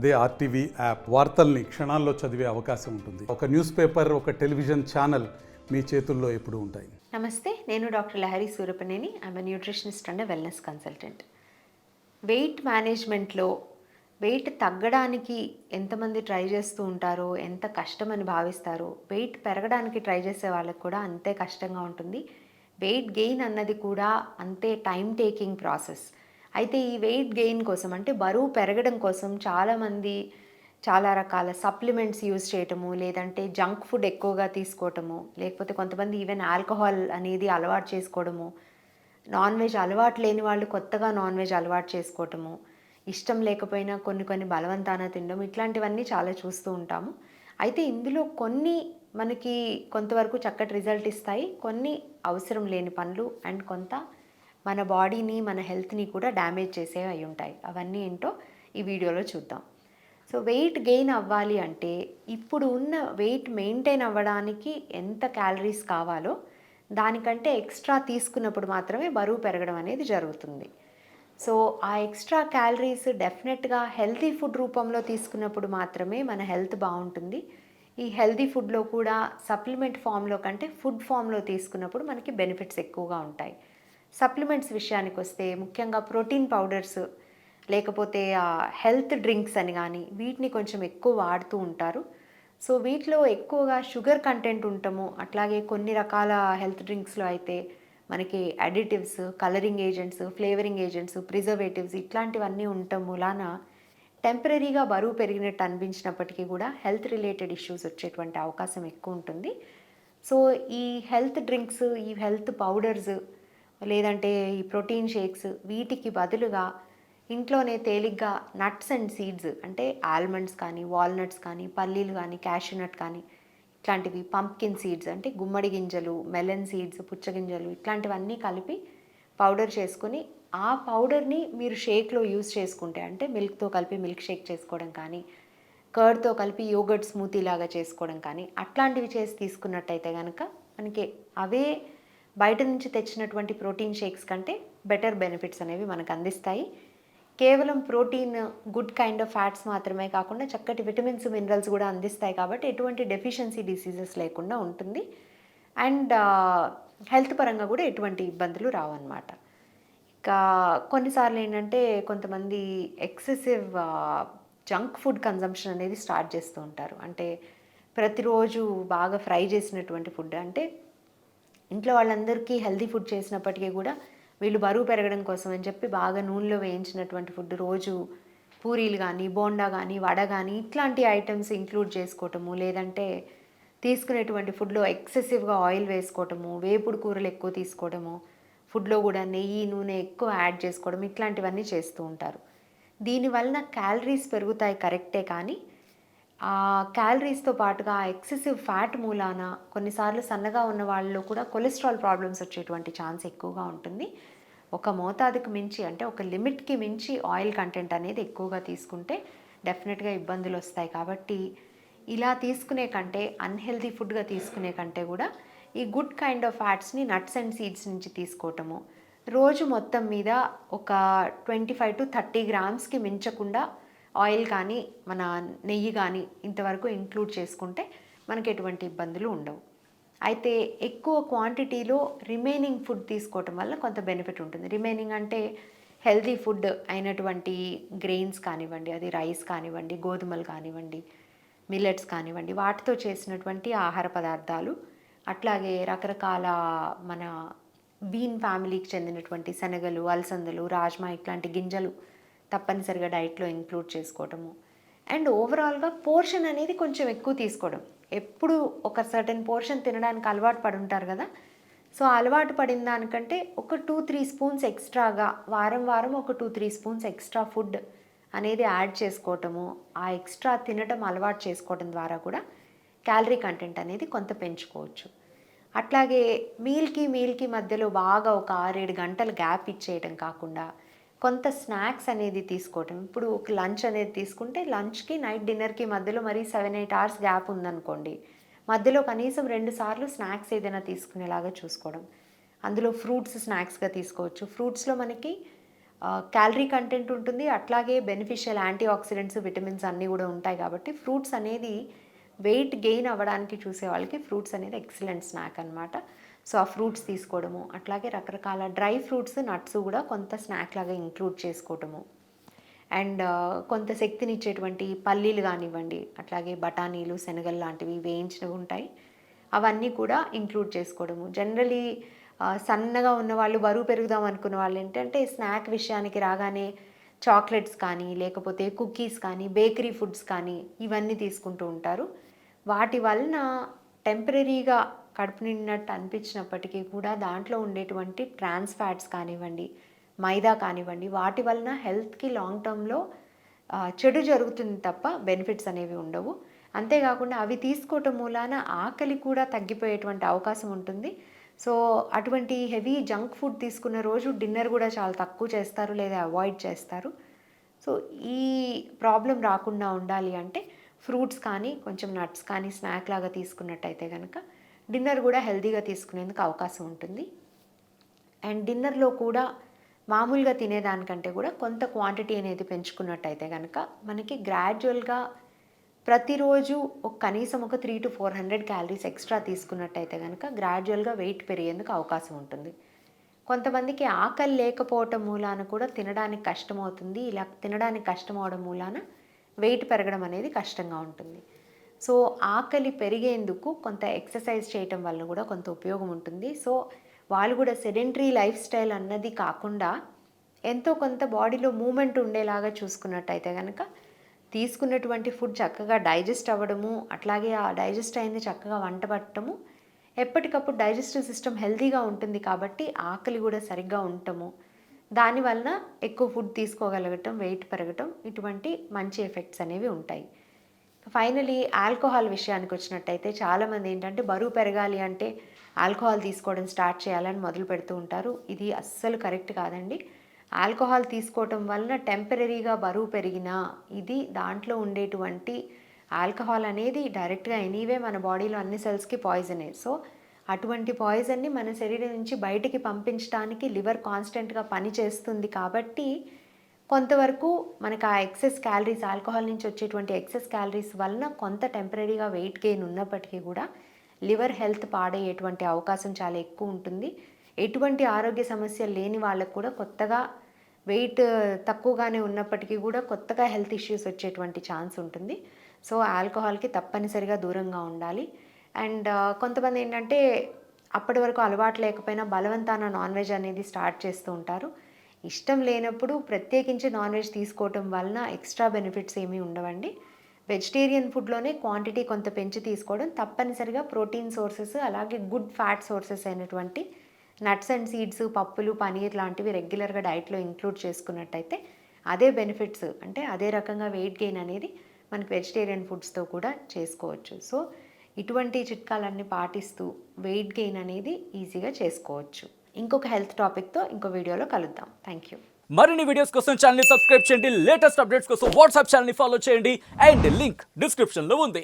అదే RTV app వార్తల్ని క్షణాల్లో చదివే అవకాశం ఉంటుంది. ఒక న్యూస్ పేపర్ ఒక టెలివిజన్ ఛానల్ మీ చేతుల్లో ఎప్పుడు ఉంటాయి. నమస్తే నేను doctor Lahari Surapaneni. I'm nutritionist and wellness consultant weight మేనేజ్మెంట్లో వెయిట్ తగ్గడానికి ఎంతమంది ట్రై చేస్తూ ఉంటారో ఎంత కష్టమని భావిస్తారో వెయిట్ పెరగడానికి ట్రై చేసే వాళ్ళకి కూడా అంతే కష్టంగా ఉంటుంది. వెయిట్ గెయిన్ అన్నది కూడా అంతే టైం టేకింగ్ ప్రాసెస్ అయితే ఈ వెయిట్ గెయిన్ కోసం అంటే బరువు పెరగడం కోసం చాలామంది చాలా రకాల సప్లిమెంట్స్ యూజ్ చేయటము లేదంటే జంక్ ఫుడ్ ఎక్కువగా తీసుకోవటము లేకపోతే కొంతమంది ఈవెన్ ఆల్కహాల్ అనేది అలవాటు చేసుకోవడము నాన్ వెజ్ అలవాటు లేని వాళ్ళు కొత్తగా నాన్ వెజ్ అలవాటు చేసుకోవటము ఇష్టం లేకపోయినా కొన్ని కొన్ని బలవంతాన తినడం ఇట్లాంటివన్నీ చాలా చూస్తూ ఉంటాము. అయితే ఇందులో కొన్ని మనకి కొంతవరకు చక్కటి రిజల్ట్ ఇస్తాయి కొన్ని అవసరం లేని పనులు అండ్ కొంత మన బాడీని మన హెల్త్ని కూడా డ్యామేజ్ చేసేవి అయి ఉంటాయి. అవన్నీ ఏంటో ఈ వీడియోలో చూద్దాం. సో వెయిట్ గెయిన్ అవ్వాలి అంటే ఇప్పుడు ఉన్న వెయిట్ మెయింటైన్ అవ్వడానికి ఎంత క్యాలరీస్ కావాలో దానికంటే ఎక్స్ట్రా తీసుకున్నప్పుడు మాత్రమే బరువు పెరగడం అనేది జరుగుతుంది. సో ఆ ఎక్స్ట్రా క్యాలరీస్ డెఫినెట్గా హెల్తీ ఫుడ్ రూపంలో తీసుకున్నప్పుడు మాత్రమే మన హెల్త్ బాగుంటుంది. ఈ హెల్తీ ఫుడ్లో కూడా సప్లిమెంట్ ఫామ్లో కంటే ఫుడ్ ఫామ్లో తీసుకున్నప్పుడు మనకి బెనిఫిట్స్ ఎక్కువగా ఉంటాయి. సప్లిమెంట్స్ విషయానికి వస్తే ముఖ్యంగా ప్రోటీన్ పౌడర్స్ లేకపోతే హెల్త్ డ్రింక్స్ అని కానీ వీటిని కొంచెం ఎక్కువ వాడుతూ ఉంటారు. సో వీటిలో ఎక్కువగా షుగర్ కంటెంట్ ఉంటాము. అట్లాగే కొన్ని రకాల హెల్త్ డ్రింక్స్లో అయితే మనకి additives colouring agents flavouring agents preservatives ఇట్లాంటివన్నీ ఉండటం మూలాన టెంపరీగా బరువు పెరిగినట్టు అనిపించినప్పటికీ కూడా హెల్త్ రిలేటెడ్ ఇష్యూస్ వచ్చేటువంటి అవకాశం ఎక్కువ ఉంటుంది. సో ఈ హెల్త్ డ్రింక్స్ ఈ హెల్త్ పౌడర్స్ లేదంటే ఈ ప్రోటీన్ షేక్స్ వీటికి బదులుగా ఇంట్లోనే తేలిగ్గా నట్స్ అండ్ సీడ్స్ అంటే ఆల్మండ్స్ కానీ వాల్నట్స్ కానీ పల్లీలు కానీ క్యాషూనట్ కానీ ఇట్లాంటివి పంప్కిన్ సీడ్స్ అంటే గుమ్మడి గింజలు మెలన్ సీడ్స్ పుచ్చగింజలు ఇట్లాంటివన్నీ కలిపి పౌడర్ చేసుకొని ఆ పౌడర్ని మీరు షేక్లో యూజ్ చేసుకుంటే అంటే మిల్క్తో కలిపి మిల్క్ షేక్ చేసుకోవడం కానీ కర్డ్తో కలిపి యోగర్ట్ స్మూతీ లాగా చేసుకోవడం కానీ అట్లాంటివి చేసి తీసుకున్నట్టయితే కనుక మనకి అవే బయట నుంచి తెచ్చినటువంటి ప్రోటీన్ షేక్స్ కంటే బెటర్ బెనిఫిట్స్ అనేవి మనకు అందిస్తాయి. కేవలం protein good kind of fats మాత్రమే కాకుండా చక్కటి విటమిన్స్ మినరల్స్ కూడా అందిస్తాయి కాబట్టి ఎటువంటి డెఫిషియన్సీ డిసీజెస్ లేకుండా ఉంటుంది. అండ్ హెల్త్ పరంగా కూడా ఎటువంటి ఇబ్బందులు రావన్నమాట. ఇంకా కొన్నిసార్లు ఏంటంటే కొంతమంది ఎక్సెసివ్ జంక్ ఫుడ్ కన్జంప్షన్ అనేది స్టార్ట్ చేస్తూ ఉంటారు. అంటే ప్రతిరోజు బాగా ఫ్రై చేసినటువంటి ఫుడ్ అంటే ఇంట్లో వాళ్ళందరికీ హెల్దీ ఫుడ్ చేసినప్పటికీ కూడా వీళ్ళు బరువు పెరగడం కోసం అని చెప్పి బాగా నూనెలో వేయించినటువంటి ఫుడ్ రోజు పూరీలు కానీ బోండా కానీ వడ కానీ ఇట్లాంటి ఐటమ్స్ ఇంక్లూడ్ చేసుకోవటము లేదంటే తీసుకునేటువంటి ఫుడ్లో ఎక్సెసివ్గా ఆయిల్ వేసుకోవటము వేపుడు కూరలు ఎక్కువ తీసుకోవడము ఫుడ్లో కూడా నెయ్యి నూనె ఎక్కువ యాడ్ చేసుకోవడం ఇట్లాంటివన్నీ చేస్తూ ఉంటారు. దీనివలన క్యాలరీస్ పెరుగుతాయి కరెక్టే కానీ ఆ క్యాలరీస్తో పాటుగా ఎక్సెసివ్ ఫ్యాట్ మూలాన కొన్నిసార్లు సన్నగా ఉన్న వాళ్ళలో కూడా కొలెస్ట్రాల్ ప్రాబ్లమ్స్ వచ్చేటువంటి ఛాన్స్ ఎక్కువగా ఉంటుంది. ఒక మోతాదుకు మించి అంటే ఒక లిమిట్కి మించి ఆయిల్ కంటెంట్ అనేది ఎక్కువగా తీసుకుంటే డెఫినెట్గా ఇబ్బందులు వస్తాయి. కాబట్టి ఇలా తీసుకునే కంటే అన్హెల్దీ ఫుడ్గా తీసుకునే కంటే కూడా ఈ గుడ్ కైండ్ ఆఫ్ ఫ్యాట్స్ని నట్స్ అండ్ సీడ్స్ నుంచి తీసుకోవటము. రోజు మొత్తం మీద ఒక ట్వంటీ ఫైవ్ టు థర్టీ గ్రామ్స్కి మించకుండా ఆయిల్ కానీ మన నెయ్యి కానీ ఇంతవరకు ఇంక్లూడ్ చేసుకుంటే మనకి ఎటువంటి ఇబ్బందులు ఉండవు. అయితే ఎక్కువ క్వాంటిటీలో రిమైనింగ్ ఫుడ్ తీసుకోవటం వల్ల కొంత బెనిఫిట్ ఉంటుంది. రిమైనింగ్ అంటే హెల్తీ ఫుడ్ అయినటువంటి గ్రెయిన్స్ కానివ్వండి అది రైస్ కానివ్వండి గోధుమలు కానివ్వండి మిల్లెట్స్ కానివ్వండి వాటితో చేసినటువంటి ఆహార పదార్థాలు అట్లాగే రకరకాల మన బీన్ ఫ్యామిలీకి చెందినటువంటి శనగలు అలసందలు రాజ్మా ఇట్లాంటి గింజలు తప్పనిసరిగా డైట్లో ఇంక్లూడ్ చేసుకోవటము. అండ్ ఓవరాల్గా పోర్షన్ అనేది కొంచెం ఎక్కువ తీసుకోవడం. ఎప్పుడు ఒక సర్టెన్ పోర్షన్ తినడానికి అలవాటు పడి ఉంటారు కదా. సో అలవాటు పడిన దానికంటే ఒక టూ త్రీ స్పూన్స్ ఎక్స్ట్రాగా వారం వారం ఒక two three spoons extra food అనేది యాడ్ చేసుకోవటము ఆ ఎక్స్ట్రా తినటం అలవాటు చేసుకోవటం ద్వారా కూడా క్యాలరీ కంటెంట్ అనేది కొంత పెంచుకోవచ్చు. అట్లాగే మీల్కి మీల్కి మధ్యలో బాగా ఒక ఆరేడు గంటలు గ్యాప్ ఇచ్చేయటం కాకుండా కొంత స్నాక్స్ అనేది తీసుకోవటం. ఇప్పుడు ఒక లంచ్ అనేది తీసుకుంటే లంచ్కి నైట్ డిన్నర్కి మధ్యలో మరి సెవెన్ ఎయిట్ అవర్స్ గ్యాప్ ఉందనుకోండి. మధ్యలో కనీసం రెండు సార్లు స్నాక్స్ ఏదైనా తీసుకునేలాగా చూసుకోవడం. అందులో ఫ్రూట్స్ స్నాక్స్గా తీసుకోవచ్చు. ఫ్రూట్స్లో మనకి క్యాలరీ కంటెంట్ ఉంటుంది. అట్లాగే బెనిఫిషియల్ యాంటీ ఆక్సిడెంట్స్ విటమిన్స్ అన్నీ కూడా ఉంటాయి కాబట్టి ఫ్రూట్స్ అనేది వెయిట్ గెయిన్ అవ్వడానికి చూసే వాళ్ళకి ఫ్రూట్స్ అనేది ఎక్సలెంట్ స్నాక్ అనమాట సో ఆ ఫ్రూట్స్ తీసుకోవడము అట్లాగే రకరకాల డ్రై ఫ్రూట్స్ నట్స్ కూడా కొంత స్నాక్ లాగా ఇంక్లూడ్ చేసుకోవడము. అండ్ కొంత శక్తినిచ్చేటువంటి పల్లీలు కానివ్వండి అట్లాగే బఠానీలు శనగలు లాంటివి వేయించినవి ఉంటాయి. అవన్నీ కూడా ఇంక్లూడ్ చేసుకోవడము. జనరలీ సన్నగా ఉన్న వాళ్ళు బరువు పెరుగుదాం అనుకున్న వాళ్ళు ఏంటంటే స్నాక్ విషయానికి రాగానే చాక్లెట్స్ కానీ లేకపోతే కుకీస్ కానీ బేకరీ ఫుడ్స్ కానీ ఇవన్నీ తీసుకుంటూ ఉంటారు. వాటి వలన టెంపరీగా కడుపు నిండినట్టు అనిపించినప్పటికీ కూడా దాంట్లో ఉండేటువంటి ట్రాన్స్ ఫ్యాట్స్ కానివ్వండి మైదా కానివ్వండి వాటి వలన హెల్త్కి లాంగ్ టర్మ్లో చెడు జరుగుతుంది తప్ప బెనిఫిట్స్ అనేవి ఉండవు. అంతేకాకుండా అవి తీసుకోవటం మూలాన ఆకలి కూడా తగ్గిపోయేటువంటి అవకాశం ఉంటుంది. సో అటువంటి హెవీ జంక్ ఫుడ్ తీసుకున్న రోజు డిన్నర్ కూడా చాలా తక్కువ చేస్తారు లేదా అవాయిడ్ చేస్తారు. సో ఈ ప్రాబ్లం రాకుండా ఉండాలి అంటే ఫ్రూట్స్ కానీ కొంచెం నట్స్ కానీ స్నాక్ లాగా తీసుకున్నట్టయితే కనుక డిన్నర్ కూడా హెల్తీగా తీసుకునేందుకు అవకాశం ఉంటుంది. అండ్ డిన్నర్లో కూడా మామూలుగా తినేదానికంటే కూడా కొంత క్వాంటిటీ అనేది పెంచుకున్నట్టయితే కనుక మనకి గ్రాడ్యువల్గా ప్రతిరోజు ఒక కనీసం ఒక three to four hundred calories extra తీసుకున్నట్టయితే కనుక గ్రాడ్యువల్గా వెయిట్ పెరిగేందుకు అవకాశం ఉంటుంది. కొంతమందికి ఆకలి లేకపోవటం మూలాన కూడా తినడానికి కష్టమవుతుంది ఇలా తినడానికి కష్టం అవడం మూలాన వెయిట్ పెరగడం అనేది కష్టంగా ఉంటుంది. సో ఆకలి పెరిగేందుకు కొంత ఎక్సర్సైజ్ చేయటం వల్ల కూడా కొంత ఉపయోగం ఉంటుంది. సో వాళ్ళు కూడా సెడెంటరీ లైఫ్ స్టైల్ అన్నది కాకుండా ఎంతో కొంత బాడీలో మూమెంట్ ఉండేలాగా చూసుకున్నట్టయితే కనుక తీసుకున్నటువంటి ఫుడ్ చక్కగా డైజెస్ట్ అవ్వడము అట్లాగే ఆ డైజెస్ట్ అయింది చక్కగా వంట పట్టడము ఎప్పటికప్పుడు డైజెస్టివ్ సిస్టమ్ హెల్తీగా ఉంటుంది కాబట్టి ఆకలి కూడా సరిగ్గా ఉండటము దానివలన ఎక్కువ ఫుడ్ తీసుకోగలగటం వెయిట్ పెరగటం ఇటువంటి మంచి ఎఫెక్ట్స్ అనేవి ఉంటాయి. ఫైనలీ ఆల్కహాల్ విషయానికి వచ్చినట్టయితే చాలామంది ఏంటంటే బరువు పెరగాలి అంటే ఆల్కహాల్ తీసుకోవడం స్టార్ట్ చేయాలని మొదలు పెడుతూ ఉంటారు. ఇది అస్సలు కరెక్ట్ కాదండి. ఆల్కహాల్ తీసుకోవటం వలన టెంపరీగా బరువు పెరిగినా ఇది దాంట్లో ఉండేటువంటి ఆల్కహాల్ అనేది డైరెక్ట్గా ఎనీవే మన బాడీలో అన్ని సెల్స్కి పాయిజనే సో అటువంటి పాయిజన్ని మన శరీరం నుంచి బయటికి పంపించడానికి లివర్ కాన్స్టెంట్గా పని చేస్తుంది కాబట్టి కొంతవరకు మనకు ఆ ఎక్సెస్ క్యాలరీస్ ఆల్కహాల్ నుంచి వచ్చేటువంటి ఎక్సెస్ క్యాలరీస్ వలన కొంత టెంపరీగా వెయిట్ గెయిన్ ఉన్నప్పటికీ కూడా లివర్ హెల్త్ పాడయ్యేటువంటి అవకాశం చాలా ఎక్కువ ఉంటుంది. ఎటువంటి ఆరోగ్య సమస్యలు లేని వాళ్ళకు కూడా కొత్తగా వెయిట్ తక్కువగానే ఉన్నప్పటికీ కూడా కొత్తగా హెల్త్ ఇష్యూస్ వచ్చేటువంటి ఛాన్స్ ఉంటుంది. సో ఆల్కహాల్కి తప్పనిసరిగా దూరంగా ఉండాలి. అండ్ కొంతమంది ఏంటంటే అప్పటి వరకు అలవాటు లేకపోయినా బలవంతాన నాన్ వెజ్ అనేది స్టార్ట్ చేస్తూ ఉంటారు. ఇష్టం లేనప్పుడు ప్రత్యేకించి నాన్ వెజ్ తీసుకోవటం వలన ఎక్స్ట్రా బెనిఫిట్స్ ఏమీ ఉండవండి. వెజిటేరియన్ ఫుడ్లోనే క్వాంటిటీ కొంత పెంచి తీసుకోవడం తప్పనిసరిగా ప్రోటీన్ సోర్సెస్ అలాగే గుడ్ ఫ్యాట్ సోర్సెస్ అయినటువంటి నట్స్ అండ్ సీడ్స్ పప్పులు పనీర్ లాంటివి రెగ్యులర్గా డైట్లో ఇంక్లూడ్ చేసుకున్నట్టయితే అదే బెనిఫిట్స్ అంటే అదే రకంగా వెయిట్ గెయిన్ అనేది మనకి వెజిటేరియన్ ఫుడ్స్తో కూడా చేసుకోవచ్చు. సో ఇటువంటి చిట్కాలన్నీ పాటిస్తూ వెయిట్ గెయిన్ అనేది ఈజీగా చేసుకోవచ్చు. ఇంకొక హెల్త్ టాపిక్తో ఇంకో వీడియోలో కలుద్దాం. థ్యాంక్ యూ మరిన్ని వీడియోస్ కోసం ఛానల్ సబ్స్క్రైబ్ చేయండి. లేటెస్ట్ అప్డేట్స్ కోసం వాట్సాప్ ఛానల్ని ఫాలో చేయండి. అండ్ లింక్ డిస్క్రిప్షన్లో ఉంది.